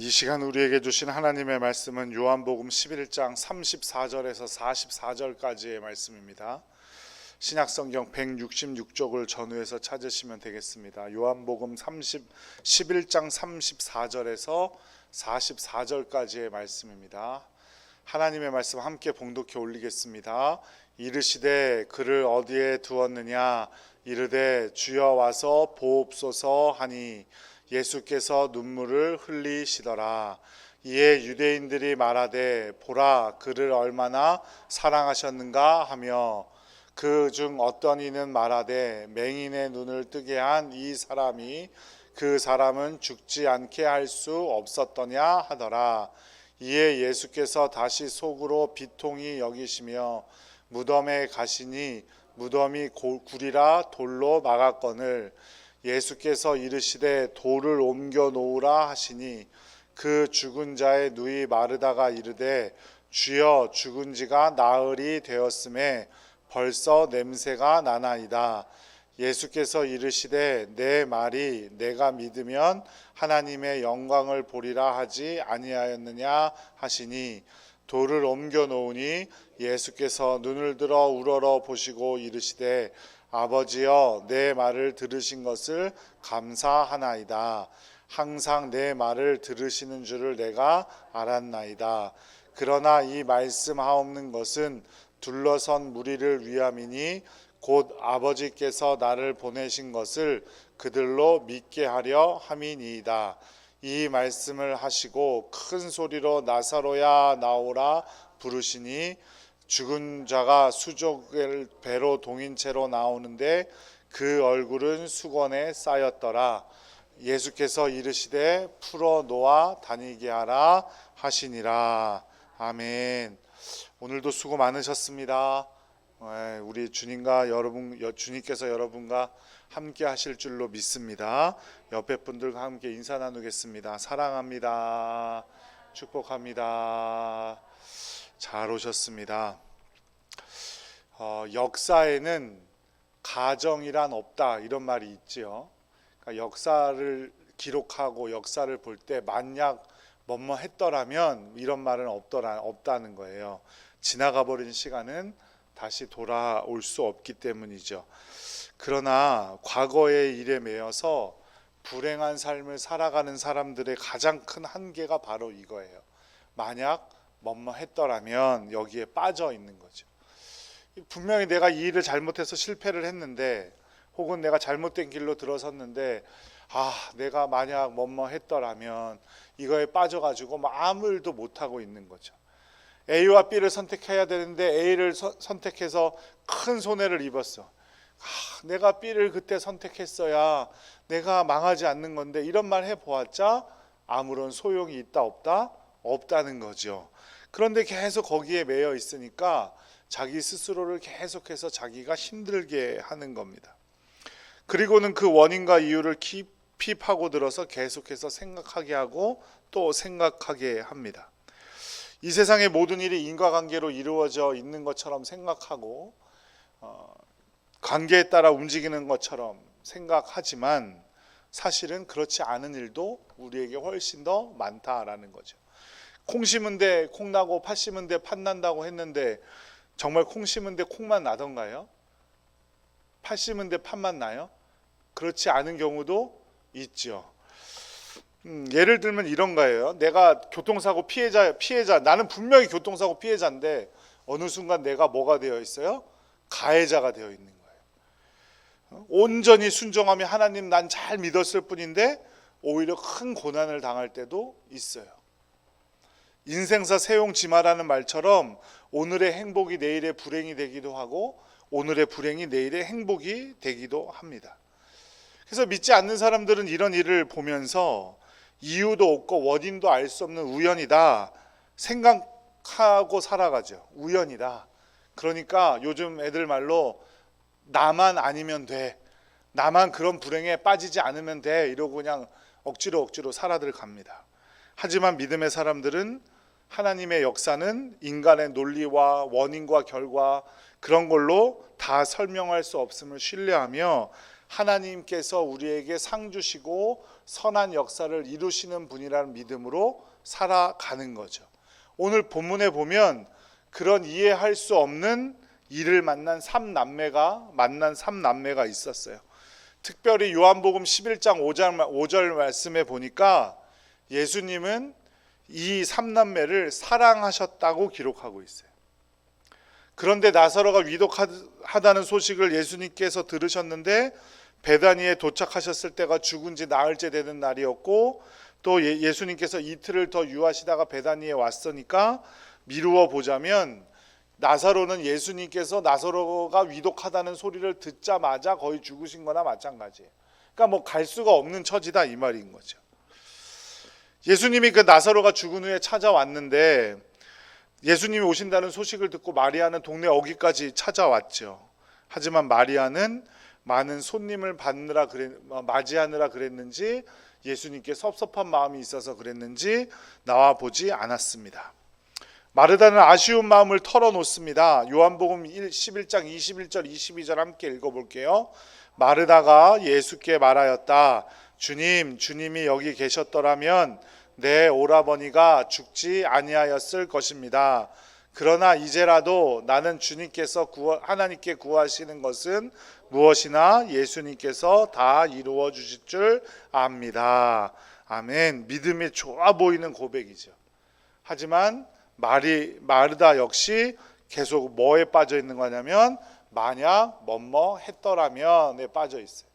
이 시간 우리에게 주신 하나님의 말씀은 요한복음 11장 34절에서 44절까지의 말씀입니다. 신약성경 166쪽을 전후해서 찾으시면 되겠습니다. 요한복음 30 11장 34절에서 44절까지의 말씀입니다. 하나님의 말씀 함께 봉독해 올리겠습니다. 이르시되 그를 어디에 두었느냐 이르되 주여 와서 보옵소서 하니 예수께서 눈물을 흘리시더라. 이에 유대인들이 말하되 보라 그를 얼마나 사랑하셨는가 하며 그 중 어떤 이는 말하되 맹인의 눈을 뜨게 한 이 사람이 그 사람은 죽지 않게 할 수 없었더냐 하더라. 이에 예수께서 다시 속으로 비통히 여기시며 무덤에 가시니 무덤이 고- 구리라 돌로 막았거늘 예수께서 이르시되 돌을 옮겨 놓으라 하시니 그 죽은 자의 누이 마르다가 이르되 주여 죽은 지가 나흘이 되었음에 벌써 냄새가 나나이다. 예수께서 이르시되 내 말이 내가 믿으면 하나님의 영광을 보리라 하지 아니하였느냐 하시니 돌을 옮겨 놓으니 예수께서 눈을 들어 우러러 보시고 이르시되 아버지여 내 말을 들으신 것을 감사하나이다. 항상 내 말을 들으시는 줄을 내가 알았나이다. 그러나 이 말씀하옵는 것은 둘러선 무리를 위함이니 곧 아버지께서 나를 보내신 것을 그들로 믿게 하려 함이니이다. 이 말씀을 하시고 큰 소리로 나사로야 나오라 부르시니 죽은 자가 수족을 배로 동인 채로 나오는데 그 얼굴은 수건에 쌓였더라. 예수께서 이르시되 풀어 놓아 다니게 하라 하시니라. 아멘. 오늘도 수고 많으셨습니다. 예, 우리 주님과 여러분 여- 주님께서 여러분과 함께 하실 줄로 믿습니다. 옆에 분들과 함께 인사 나누겠습니다. 사랑합니다. 축복합니다. 잘 오셨습니다. 어, 역사에는 가정이란 없다 이런 말이 있지요. 그러니까 역사를 기록하고 역사를 볼 때 만약 뭐뭐 했더라면 이런 말은 없더라 없다는 거예요. 지나가 버린 시간은 다시 돌아올 수 없기 때문이죠. 그러나 과거의 일에 매여서 불행한 삶을 살아가는 사람들의 가장 큰 한계가 바로 이거예요. 만약 뭐뭐 했더라면 여기에 빠져 있는 거죠. 분명히 내가 이 일을 잘못해서 실패를 했는데 혹은 내가 잘못된 길로 들어섰는데 아 내가 만약 뭐뭐 했더라면 이거에 빠져가지고 뭐 아무 일도 못하고 있는 거죠. A와 B를 선택해야 되는데 A를 서- 선택해서 큰 손해를 입었어. 아, 내가 B를 그때 선택했어야 내가 망하지 않는 건데 이런 말 해보았자 아무런 소용이 있다 없다 없다는 거죠. 그런데 계속 거기에 매여 있으니까 자기 스스로를 계속해서 자기가 힘들게 하는 겁니다. 그리고는 그 원인과 이유를 깊이 파고들어서 계속해서 생각하게 하고 또 생각하게 합니다. 이 세상의 모든 일이 인과관계로 이루어져 있는 것처럼 생각하고 어, 관계에 따라 움직이는 것처럼 생각하지만 사실은 그렇지 않은 일도 우리에게 훨씬 더 많다라는 거죠. 콩 심은 데 콩 나고 팥 심은 데 팥 난다고 했는데 정말 콩 심은데 콩만 나던가요? 팥 심은데 팥만 나요? 그렇지 않은 경우도 있죠. 음, 예를 들면 이런 거예요. 내가 교통사고 피해자 피해자 나는 분명히 교통사고 피해자인데 어느 순간 내가 뭐가 되어 있어요? 가해자가 되어 있는 거예요. 어? 온전히 순종하며 하나님 난 잘 믿었을 뿐인데 오히려 큰 고난을 당할 때도 있어요. 인생사 세용 지마라는 말처럼 오늘의 행복이 내일의 불행이 되기도 하고 오늘의 불행이 내일의 행복이 되기도 합니다. 그래서 믿지 않는 사람들은 이런 일을 보면서 이유도 없고 원인도 알 수 없는 우연이다 생각하고 살아가죠. 우연이다. 그러니까 요즘 애들 말로 나만 아니면 돼. 나만 그런 불행에 빠지지 않으면 돼. 이러고 그냥 억지로 억지로 살아들 갑니다. 하지만 믿음의 사람들은 하나님의 역사는 인간의 논리와 원인과 결과 그런 걸로 다 설명할 수 없음을 신뢰하며 하나님께서 우리에게 상 주시고 선한 역사를 이루시는 분이라는 믿음으로 살아가는 거죠. 오늘 본문에 보면 그런 이해할 수 없는 이를 만난 삼남매가 만난 삼남매가 있었어요. 특별히 요한복음 11장 5절, 5절 말씀에 보니까 예수님은 이 삼남매를 사랑하셨다고 기록하고 있어요. 그런데 나사로가 위독하다는 소식을 예수님께서 들으셨는데 베다니에 도착하셨을 때가 죽은 지 나흘째 되는 날이었고 또 예- 예수님께서 이틀을 더 유하시다가 베다니에 왔으니까 미루어 보자면 나사로는 예수님께서 나사로가 위독하다는 소리를 듣자마자 거의 죽으신 거나 마찬가지예요. 그러니까 뭐 갈 수가 없는 처지다 이 말인 거죠. 예수님이 그 나사로가 죽은 후에 찾아왔는데 예수님이 오신다는 소식을 듣고 마리아는 동네 어귀까지 찾아왔죠. 하지만 마리아는 많은 손님을 받느라 그랬, 맞이하느라 그랬는지 예수님께 섭섭한 마음이 있어서 그랬는지 나와 보지 않았습니다. 마르다는 아쉬운 마음을 털어놓습니다. 요한복음 1, 11장 21절 22절 함께 읽어볼게요. 마르다가 예수께 말하였다. 주님, 주님이 여기 계셨더라면 내 오라버니가 죽지 아니하였을 것입니다. 그러나 이제라도 나는 주님께서 구하, 하나님께 구하시는 것은 무엇이나 예수님께서 다 이루어 주실 줄 압니다. 아멘. 믿음이 좋아 보이는 고백이죠. 하지만 마리 마르다 역시 계속 뭐에 빠져 있는 거냐면 만약 뭐뭐 했더라면에 빠져 있어요.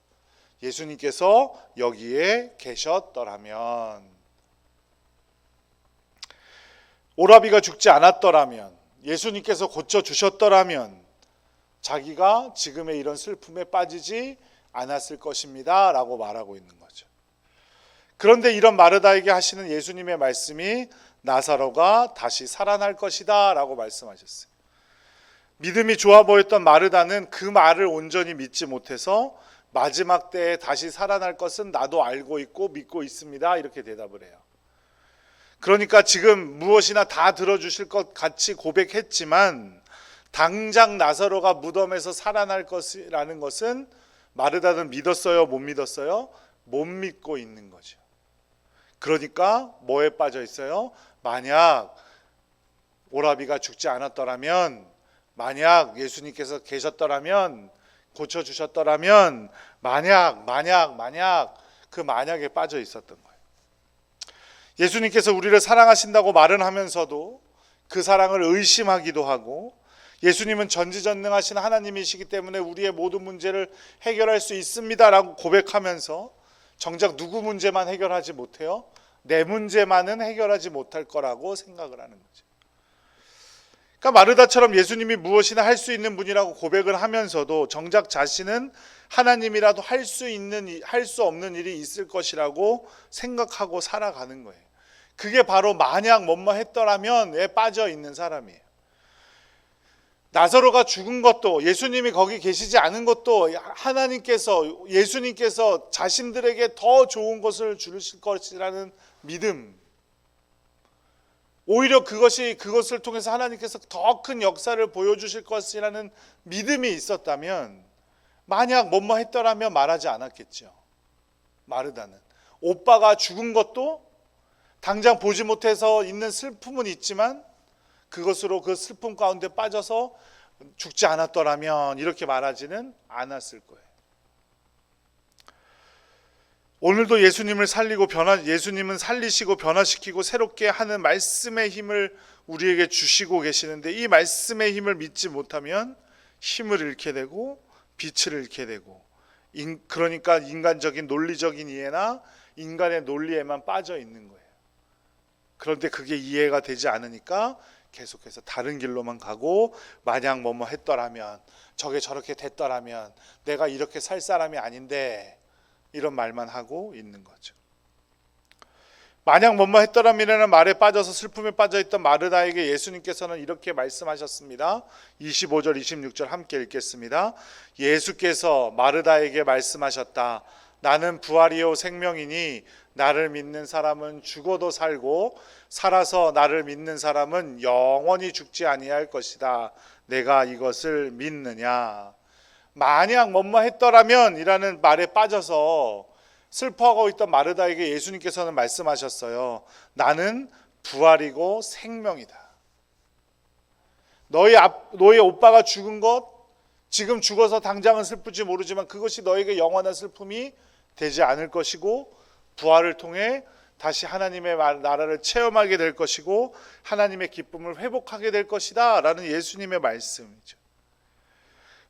예수님께서 여기에 계셨더라면 오라비가 죽지 않았더라면 예수님께서 고쳐 주셨더라면 자기가 지금의 이런 슬픔에 빠지지 않았을 것입니다 라고 말하고 있는 거죠. 그런데 이런 마르다에게 하시는 예수님의 말씀이 나사로가 다시 살아날 것이다 라고 말씀하셨어요. 믿음이 좋아 보였던 마르다는 그 말을 온전히 믿지 못해서 마지막 때에 다시 살아날 것은 나도 알고 있고 믿고 있습니다. 이렇게 대답을 해요. 그러니까 지금 무엇이나 다 들어주실 것 같이 고백했지만 당장 나사로가 무덤에서 살아날 것이라는 것은 마르다는 믿었어요, 못 믿었어요? 못 믿고 있는 거죠. 그러니까 뭐에 빠져 있어요? 만약 오라비가 죽지 않았더라면, 만약 예수님께서 계셨더라면, 고쳐 주셨더라면, 만약, 만약, 만약 그 만약에 빠져 있었던 거예요. 예수님께서 우리를 사랑하신다고 말은 하면서도 그 사랑을 의심하기도 하고 예수님은 전지전능하신 하나님이시기 때문에 우리의 모든 문제를 해결할 수 있습니다라고 고백하면서 정작 누구 문제만 해결하지 못해요? 내 문제만은 해결하지 못할 거라고 생각을 하는 거죠. 그러니까 마르다처럼 예수님이 무엇이나 할 수 있는 분이라고 고백을 하면서도 정작 자신은 하나님이라도 할 수 있는 할 수 없는 일이 있을 것이라고 생각하고 살아가는 거예요. 그게 바로 만약 뭐뭐 했더라면에 빠져 있는 사람이에요. 나사로가 죽은 것도 예수님이 거기 계시지 않은 것도 하나님께서 예수님께서 자신들에게 더 좋은 것을 주실 것이라는 믿음. 오히려 그것이 그것을 통해서 하나님께서 더 큰 역사를 보여주실 것이라는 믿음이 있었다면 만약 뭐뭐 했더라면 말하지 않았겠죠. 마르다는 오빠가 죽은 것도 당장 보지 못해서 있는 슬픔은 있지만 그것으로 그 슬픔 가운데 빠져서 죽지 않았더라면 이렇게 말하지는 않았을 거예요. 오늘도 예수님을 살리고 변화 예수님은 살리시고 변화시키고 새롭게 하는 말씀의 힘을 우리에게 주시고 계시는데 이 말씀의 힘을 믿지 못하면 힘을 잃게 되고 빛을 잃게 되고 인, 그러니까 인간적인 논리적인 이해나 인간의 논리에만 빠져 있는 거예요. 그런데 그게 이해가 되지 않으니까 계속해서 다른 길로만 가고 만약 뭐뭐 했더라면 저게 저렇게 됐더라면 내가 이렇게 살 사람이 아닌데 이런 말만 하고 있는 거죠. 만약 뭐뭐 했더라면이라는 말에 빠져서 슬픔에 빠져 있던 마르다에게 예수님께서는 이렇게 말씀하셨습니다. 25절 26절 함께 읽겠습니다. 예수께서 마르다에게 말씀하셨다. 나는 부활이요 생명이니 나를 믿는 사람은 죽어도 살고 살아서 나를 믿는 사람은 영원히 죽지 아니할 것이다. 내가 이것을 믿느냐? 만약 뭐뭐 했더라면 이라는 말에 빠져서 슬퍼하고 있던 마르다에게 예수님께서는 말씀하셨어요. 나는 부활이고 생명이다. 너희 앞, 너희 오빠가 죽은 것 지금 죽어서 당장은 슬프지 모르지만 그것이 너에게 영원한 슬픔이 되지 않을 것이고 부활을 통해 다시 하나님의 말- 나라를 체험하게 될 것이고 하나님의 기쁨을 회복하게 될 것이다라는 예수님의 말씀이죠.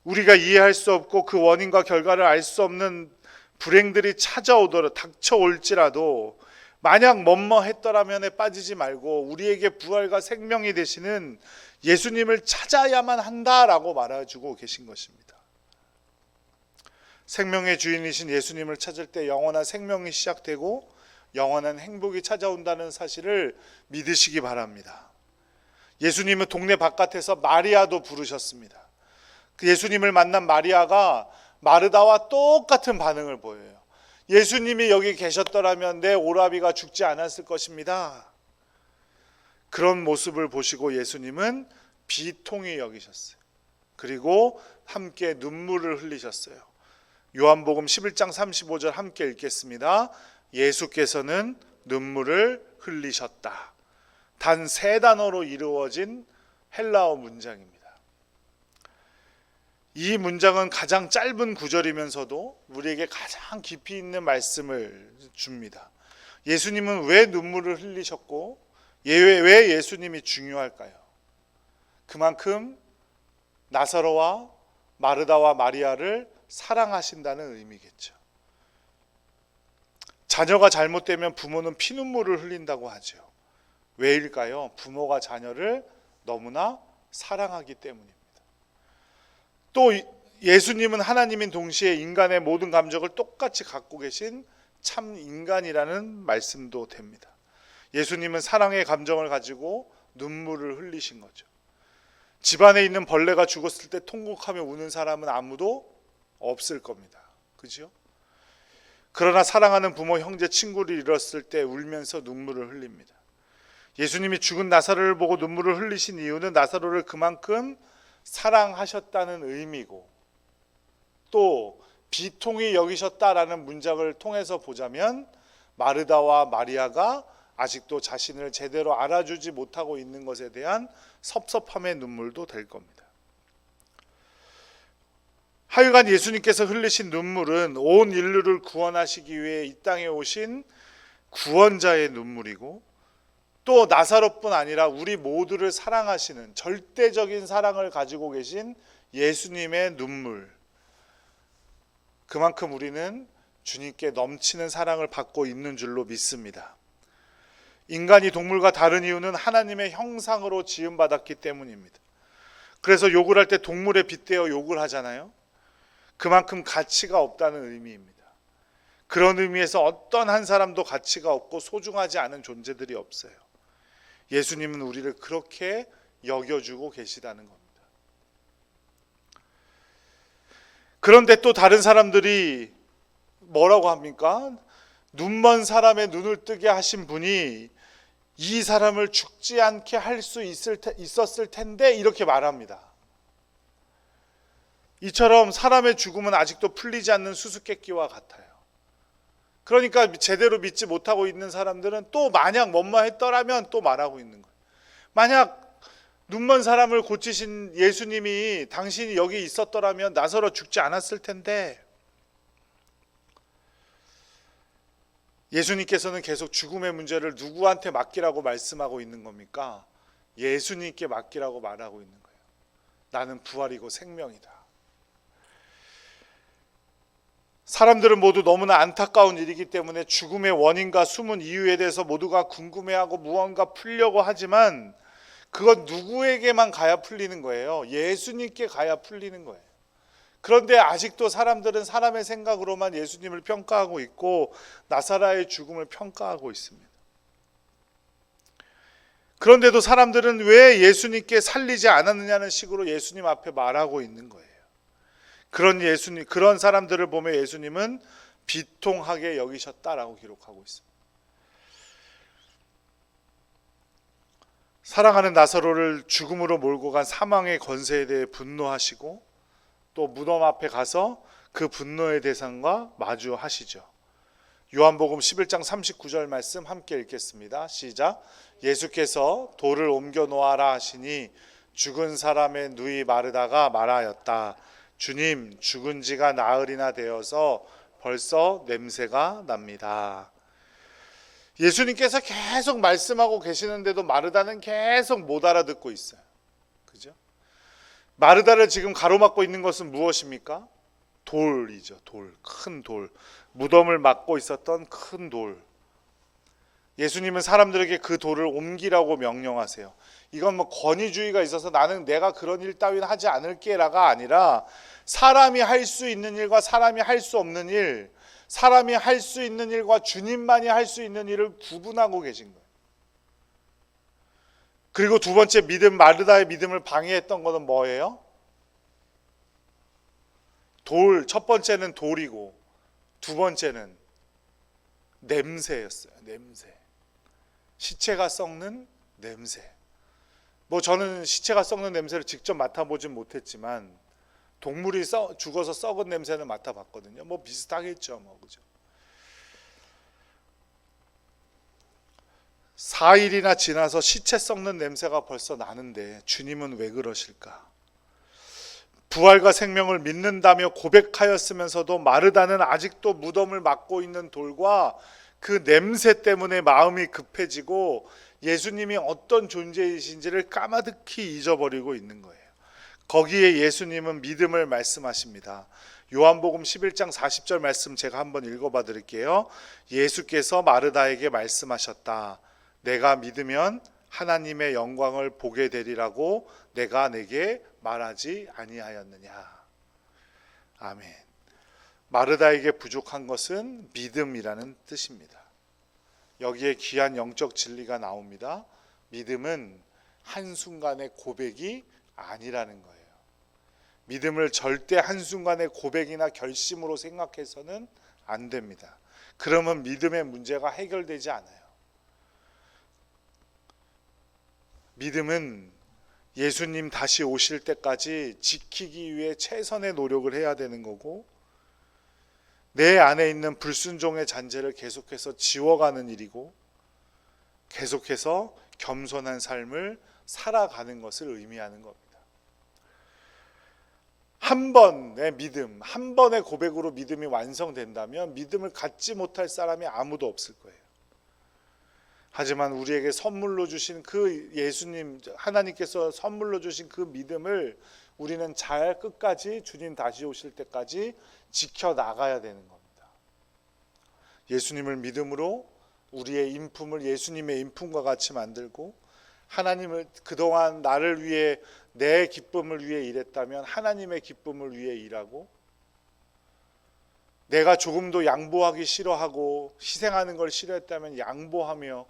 우리가 이해할 수 없고 그 원인과 결과를 알 수 없는 불행들이 찾아오더라도 닥쳐올지라도 만약 뭐뭐했더라면에 빠지지 말고 우리에게 부활과 생명이 되시는 예수님을 찾아야만 한다라고 말해주고 계신 것입니다. 생명의 주인이신 예수님을 찾을 때 영원한 생명이 시작되고 영원한 행복이 찾아온다는 사실을 믿으시기 바랍니다. 예수님은 동네 바깥에서 마리아도 부르셨습니다. 그 예수님을 만난 마리아가 마르다와 똑같은 반응을 보여요. 예수님이 여기 계셨더라면 내 오라비가 죽지 않았을 것입니다. 그런 모습을 보시고 예수님은 비통히 여기셨어요. 그리고 함께 눈물을 흘리셨어요. 요한복음 11장 35절 함께 읽겠습니다. 예수께서는 눈물을 흘리셨다. 단 세 단어로 이루어진 헬라어 문장입니다. 이 문장은 가장 짧은 구절이면서도 우리에게 가장 깊이 있는 말씀을 줍니다. 예수님은 왜 눈물을 흘리셨고 예- 왜 예수님이 중요할까요? 그만큼 나사로와 마르다와 마리아를 사랑하신다는 의미겠죠. 자녀가 잘못되면 부모는 피눈물을 흘린다고 하죠. 왜일까요? 부모가 자녀를 너무나 사랑하기 때문입니다. 또 예수님은 하나님인 동시에 인간의 모든 감정을 똑같이 갖고 계신 참 인간이라는 말씀도 됩니다. 예수님은 사랑의 감정을 가지고 눈물을 흘리신 거죠. 집안에 있는 벌레가 죽었을 때 통곡하며 우는 사람은 아무도 없을 겁니다. 그죠? 그러나 사랑하는 부모, 형제, 친구를 잃었을 때 울면서 눈물을 흘립니다. 예수님이 죽은 나사로를 보고 눈물을 흘리신 이유는 나사로를 그만큼 사랑하셨다는 의미고 또 비통히 여기셨다라는 문장을 통해서 보자면 마르다와 마리아가 아직도 자신을 제대로 알아주지 못하고 있는 것에 대한 섭섭함의 눈물도 될 겁니다. 하여간 예수님께서 흘리신 눈물은 온 인류를 구원하시기 위해 이 땅에 오신 구원자의 눈물이고 또 나사로뿐 아니라 우리 모두를 사랑하시는 절대적인 사랑을 가지고 계신 예수님의 눈물. 그만큼 우리는 주님께 넘치는 사랑을 받고 있는 줄로 믿습니다. 인간이 동물과 다른 이유는 하나님의 형상으로 지음받았기 때문입니다. 그래서 욕을 할 때 동물에 빗대어 욕을 하잖아요. 그만큼 가치가 없다는 의미입니다. 그런 의미에서 어떤 한 사람도 가치가 없고 소중하지 않은 존재들이 없어요. 예수님은 우리를 그렇게 여겨주고 계시다는 겁니다. 그런데 또 다른 사람들이 뭐라고 합니까? 눈먼 사람의 눈을 뜨게 하신 분이 이 사람을 죽지 않게 할 수 있었을 텐데 이렇게 말합니다. 이처럼 사람의 죽음은 아직도 풀리지 않는 수수께끼와 같아요. 그러니까 제대로 믿지 못하고 있는 사람들은 또 만약 뭐뭐 했더라면 또 말하고 있는 거예요. 만약 눈먼 사람을 고치신 예수님이 당신이 여기 있었더라면 나서로 죽지 않았을 텐데 예수님께서는 계속 죽음의 문제를 누구한테 맡기라고 말씀하고 있는 겁니까? 예수님께 맡기라고 말하고 있는 거예요. 나는 부활이고 생명이다. 사람들은 모두 너무나 안타까운 일이기 때문에 죽음의 원인과 숨은 이유에 대해서 모두가 궁금해하고 무언가 풀려고 하지만 그건 누구에게만 가야 풀리는 거예요. 예수님께 가야 풀리는 거예요. 그런데 아직도 사람들은 사람의 생각으로만 예수님을 평가하고 있고 나사라의 죽음을 평가하고 있습니다. 그런데도 사람들은 왜 예수님께 살리지 않았느냐는 식으로 예수님 앞에 말하고 있는 거예요. 그런 예수님 그런 사람들을 보며 예수님은 비통하게 여기셨다라고 기록하고 있습니다. 사랑하는 나사로를 죽음으로 몰고 간 사망의 권세에 대해 분노하시고 또 무덤 앞에 가서 그 분노의 대상과 마주하시죠. 요한복음 11장 39절 말씀 함께 읽겠습니다. 시작. 예수께서 돌을 옮겨 놓아라 하시니 죽은 사람의 누이 마르다가 말하였다. 주님, 죽은 지가 나흘이나 되어서 벌써 냄새가 납니다. 예수님께서 계속 말씀하고 계시는데도 마르다는 계속 못 알아듣고 있어요. 그죠? 마르다를 지금 가로막고 있는 것은 무엇입니까? 돌이죠. 돌. 큰 돌. 무덤을 막고 있었던 큰 돌. 예수님은 사람들에게 그 돌을 옮기라고 명령하세요. 이건 뭐 권위주의가 있어서 나는 내가 그런 일 따위는 하지 않을게라가 아니라 사람이 할 수 있는 일과 사람이 할 수 없는 일, 사람이 할 수 있는 일과 주님만이 할 수 있는 일을 구분하고 계신 거예요. 그리고 두 번째 믿음 마르다의 믿음을 방해했던 것은 뭐예요? 돌, 첫 번째는 돌이고 두 번째는 냄새였어요. 냄새. 시체가 썩는 냄새. 뭐 저는 시체가 썩는 냄새를 직접 맡아보진 못했지만 동물이 썩, 죽어서 썩은 냄새는 맡아봤거든요. 뭐 비슷하겠죠, 뭐 그죠. 4일이나 지나서 시체 썩는 냄새가 벌써 나는데 주님은 왜 그러실까? 부활과 생명을 믿는다며 고백하였으면서도 마르다는 아직도 무덤을 막고 있는 돌과 그 냄새 때문에 마음이 급해지고 예수님이 어떤 존재이신지를 까마득히 잊어버리고 있는 거예요. 거기에 예수님은 믿음을 말씀하십니다. 요한복음 11장 40절 말씀 제가 한번 읽어봐 드릴게요. 예수께서 마르다에게 말씀하셨다. 내가 믿으면 하나님의 영광을 보게 되리라고 내가 내게 말하지 아니하였느냐. 아멘. 마르다에게 부족한 것은 믿음이라는 뜻입니다. 여기에 귀한 영적 진리가 나옵니다. 믿음은 한순간의 고백이 아니라는 거예요. 믿음을 절대 한순간의 고백이나 결심으로 생각해서는 안 됩니다. 그러면 믿음의 문제가 해결되지 않아요. 믿음은 예수님 다시 오실 때까지 지키기 위해 최선의 노력을 해야 되는 거고 내 안에 있는 불순종의 잔재를 계속해서 지워가는 일이고 계속해서 겸손한 삶을 살아가는 것을 의미하는 겁니다. 한 번의 믿음, 한 번의 고백으로 믿음이 완성된다면 믿음을 갖지 못할 사람이 아무도 없을 거예요. 하지만 우리에게 선물로 주신 그 예수님 하나님께서 선물로 주신 그 믿음을 우리는 잘 끝까지 주님 다시 오실 때까지 지켜 나가야 되는 겁니다. 예수님을 믿음으로 우리의 인품을 예수님의 인품과 같이 만들고 하나님을 그동안 나를 위해 내 기쁨을 위해 일했다면 하나님의 기쁨을 위해 일하고 내가 조금도 양보하기 싫어하고 희생하는 걸 싫어했다면 양보하며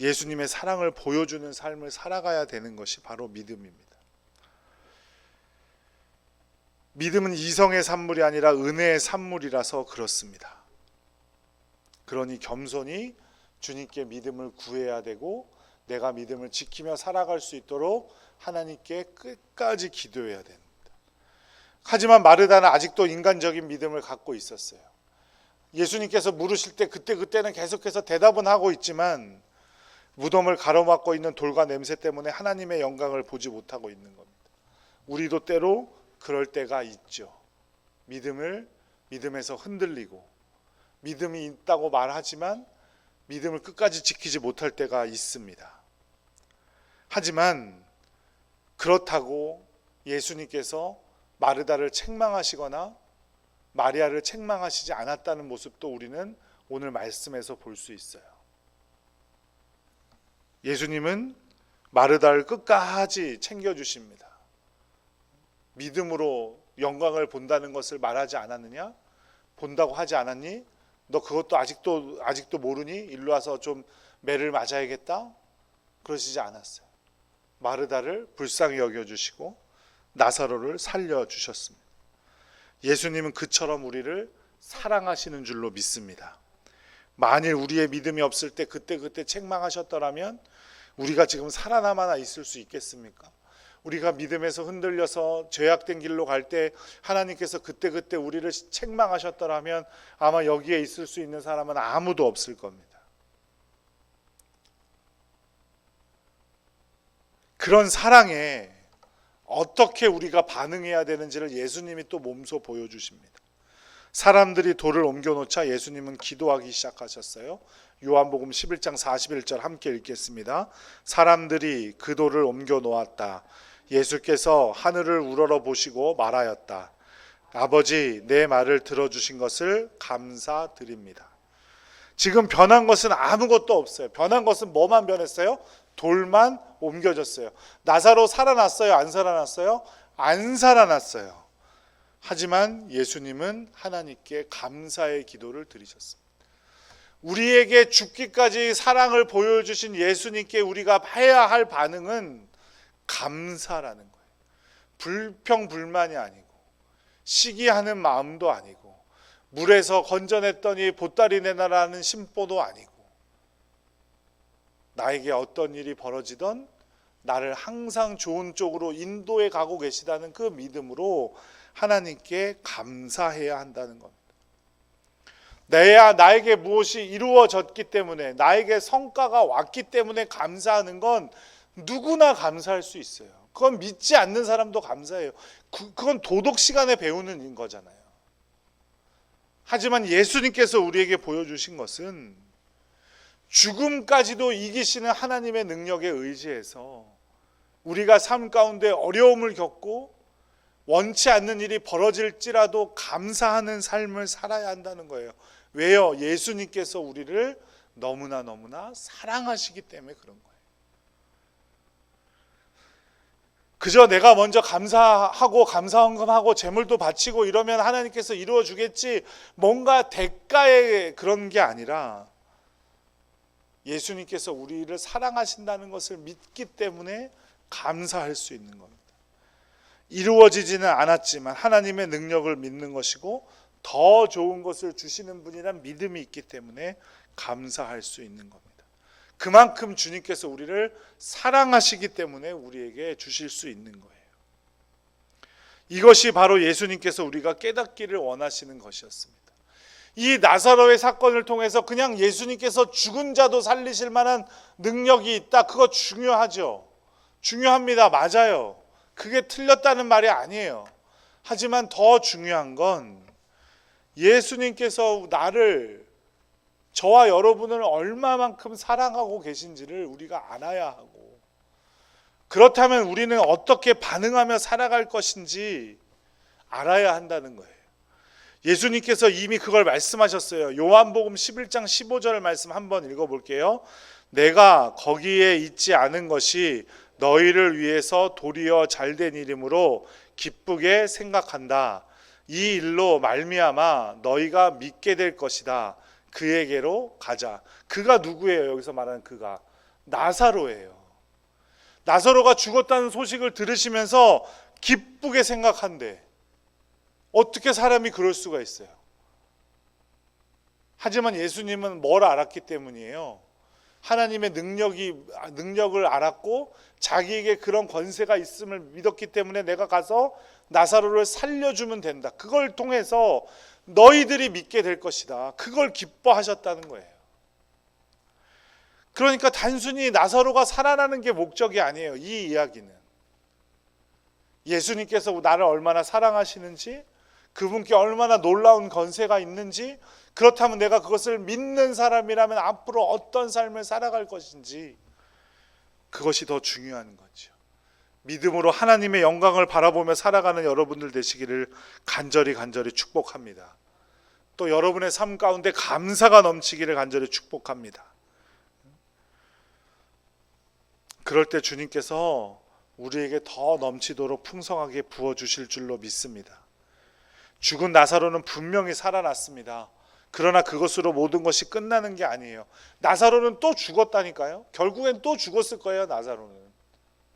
예수님의 사랑을 보여주는 삶을 살아가야 되는 것이 바로 믿음입니다. 믿음은 이성의 산물이 아니라 은혜의 산물이라서 그렇습니다. 그러니 겸손히 주님께 믿음을 구해야 되고 내가 믿음을 지키며 살아갈 수 있도록 하나님께 끝까지 기도해야 됩니다. 하지만 마르다는 아직도 인간적인 믿음을 갖고 있었어요. 예수님께서 물으실 때 그때 그때는 계속해서 대답은 하고 있지만 무덤을 가로막고 있는 돌과 냄새 때문에 하나님의 영광을 보지 못하고 있는 겁니다. 우리도 때로 그럴 때가 있죠. 믿음을 믿음에서 흔들리고 믿음이 있다고 말하지만 믿음을 끝까지 지키지 못할 때가 있습니다. 하지만 그렇다고 예수님께서 마르다를 책망하시거나 마리아를 책망하시지 않았다는 모습도 우리는 오늘 말씀에서 볼 수 있어요. 예수님은 마르다를 끝까지 챙겨주십니다. 믿음으로 영광을 본다는 것을 말하지 않았느냐? 본다고 하지 않았니? 너 그것도 아직도 아직도 모르니? 일로 와서 좀 매를 맞아야겠다. 그러시지 않았어요. 마르다를 불쌍히 여겨 주시고 나사로를 살려 주셨습니다. 예수님은 그처럼 우리를 사랑하시는 줄로 믿습니다. 만일 우리의 믿음이 없을 때 그때 그때 책망하셨더라면 우리가 지금 살아남아 있을 수 있겠습니까? 우리가 믿음에서 흔들려서 죄악된 길로 갈 때 하나님께서 그때그때 우리를 책망하셨더라면 아마 여기에 있을 수 있는 사람은 아무도 없을 겁니다. 그런 사랑에 어떻게 우리가 반응해야 되는지를 예수님이 또 몸소 보여주십니다. 사람들이 돌을 옮겨놓자 예수님은 기도하기 시작하셨어요. 요한복음 11장 41절 함께 읽겠습니다. 사람들이 그 돌을 옮겨 놓았다. 예수께서 하늘을 우러러 보시고 말하였다. 아버지, 내 말을 들어주신 것을 감사드립니다. 지금 변한 것은 아무것도 없어요. 변한 것은 뭐만 변했어요? 돌만 옮겨졌어요. 나사로 살아났어요? 안 살아났어요? 안 살아났어요. 하지만 예수님은 하나님께 감사의 기도를 드리셨습니다. 우리에게 죽기까지 사랑을 보여주신 예수님께 우리가 해야 할 반응은 감사라는 거예요. 불평 불만이 아니고 시기하는 마음도 아니고 물에서 건져냈더니 보따리 내놔라는 심보도 아니고 나에게 어떤 일이 벌어지던 나를 항상 좋은 쪽으로 인도해 가고 계시다는 그 믿음으로 하나님께 감사해야 한다는 겁니다. 내야 나에게 무엇이 이루어졌기 때문에 나에게 성과가 왔기 때문에 감사하는 건 누구나 감사할 수 있어요. 그건 믿지 않는 사람도 감사해요. 그, 그건 도덕 시간에 배우는 거잖아요. 하지만 예수님께서 우리에게 보여주신 것은 죽음까지도 이기시는 하나님의 능력에 의지해서 우리가 삶 가운데 어려움을 겪고 원치 않는 일이 벌어질지라도 감사하는 삶을 살아야 한다는 거예요. 왜요? 예수님께서 우리를 너무나 너무나 사랑하시기 때문에 그런 거예요. 그저 내가 먼저 감사하고 감사헌금하고 재물도 바치고 이러면 하나님께서 이루어 주겠지 뭔가 대가의 그런 게 아니라 예수님께서 우리를 사랑하신다는 것을 믿기 때문에 감사할 수 있는 겁니다. 이루어지지는 않았지만 하나님의 능력을 믿는 것이고 더 좋은 것을 주시는 분이란 믿음이 있기 때문에 감사할 수 있는 겁니다. 그만큼 주님께서 우리를 사랑하시기 때문에 우리에게 주실 수 있는 거예요. 이것이 바로 예수님께서 우리가 깨닫기를 원하시는 것이었습니다. 이 나사로의 사건을 통해서 그냥 예수님께서 죽은 자도 살리실 만한 능력이 있다. 그거 중요하죠. 중요합니다. 맞아요. 그게 틀렸다는 말이 아니에요. 하지만 더 중요한 건 예수님께서 나를 저와 여러분을 얼마만큼 사랑하고 계신지를 우리가 알아야 하고 그렇다면 우리는 어떻게 반응하며 살아갈 것인지 알아야 한다는 거예요. 예수님께서 이미 그걸 말씀하셨어요. 요한복음 11장 15절 말씀 한번 읽어 볼게요. 내가 거기에 있지 않은 것이 너희를 위해서 도리어 잘된 일이므로 기쁘게 생각한다. 이 일로 말미암아 너희가 믿게 될 것이다. 그에게로 가자. 그가 누구예요? 여기서 말하는 그가 나사로예요. 나사로가 죽었다는 소식을 들으시면서 기쁘게 생각한대. 어떻게 사람이 그럴 수가 있어요? 하지만 예수님은 뭘 알았기 때문이에요. 하나님의 능력이 능력을 알았고 자기에게 그런 권세가 있음을 믿었기 때문에 내가 가서 나사로를 살려주면 된다. 그걸 통해서 너희들이 믿게 될 것이다. 그걸 기뻐하셨다는 거예요. 그러니까 단순히 나사로가 살아나는 게 목적이 아니에요. 이 이야기는 예수님께서 나를 얼마나 사랑하시는지 그분께 얼마나 놀라운 권세가 있는지 그렇다면 내가 그것을 믿는 사람이라면 앞으로 어떤 삶을 살아갈 것인지 그것이 더 중요한 거죠. 믿음으로 하나님의 영광을 바라보며 살아가는 여러분들 되시기를 간절히 간절히 축복합니다. 또 여러분의 삶 가운데 감사가 넘치기를 간절히 축복합니다. 그럴 때 주님께서 우리에게 더 넘치도록 풍성하게 부어 주실 줄로 믿습니다. 죽은 나사로는 분명히 살아났습니다. 그러나 그것으로 모든 것이 끝나는 게 아니에요. 나사로는 또 죽었다니까요. 결국엔 또 죽었을 거예요, 나사로는.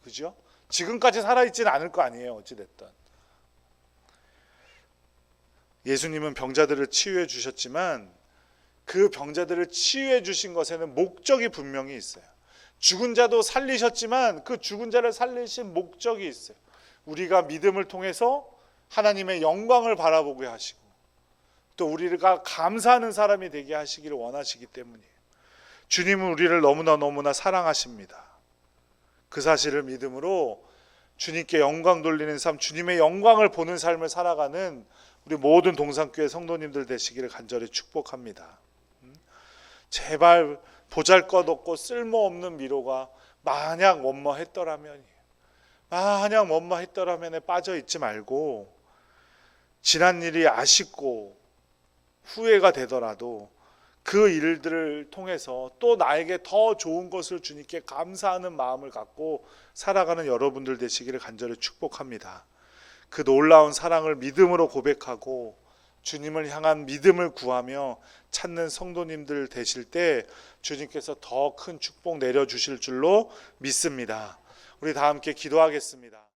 그죠? 지금까지 살아있지는 않을 거 아니에요, 어찌됐든. 예수님은 병자들을 치유해 주셨지만 그 병자들을 치유해 주신 것에는 목적이 분명히 있어요. 죽은 자도 살리셨지만 그 죽은 자를 살리신 목적이 있어요. 우리가 믿음을 통해서 하나님의 영광을 바라보게 하시고 또 우리가 감사하는 사람이 되게 하시기를 원하시기 때문이에요. 주님은 우리를 너무나 너무나 사랑하십니다. 그 사실을 믿음으로 주님께 영광 돌리는 삶, 주님의 영광을 보는 삶을 살아가는 우리 모든 동산교회 성도님들 되시기를 간절히 축복합니다. 음? 제발 보잘것없고 쓸모없는 미로가 만약 뭐뭐했더라면 만약 뭐뭐했더라면에 빠져 있지 말고 지난 일이 아쉽고 후회가 되더라도 그 일들을 통해서 또 나에게 더 좋은 것을 주님께 감사하는 마음을 갖고 살아가는 여러분들 되시기를 간절히 축복합니다. 그 놀라운 사랑을 믿음으로 고백하고 주님을 향한 믿음을 구하며 찾는 성도님들 되실 때 주님께서 더 큰 축복 내려 주실 줄로 믿습니다. 우리 다 함께 기도하겠습니다.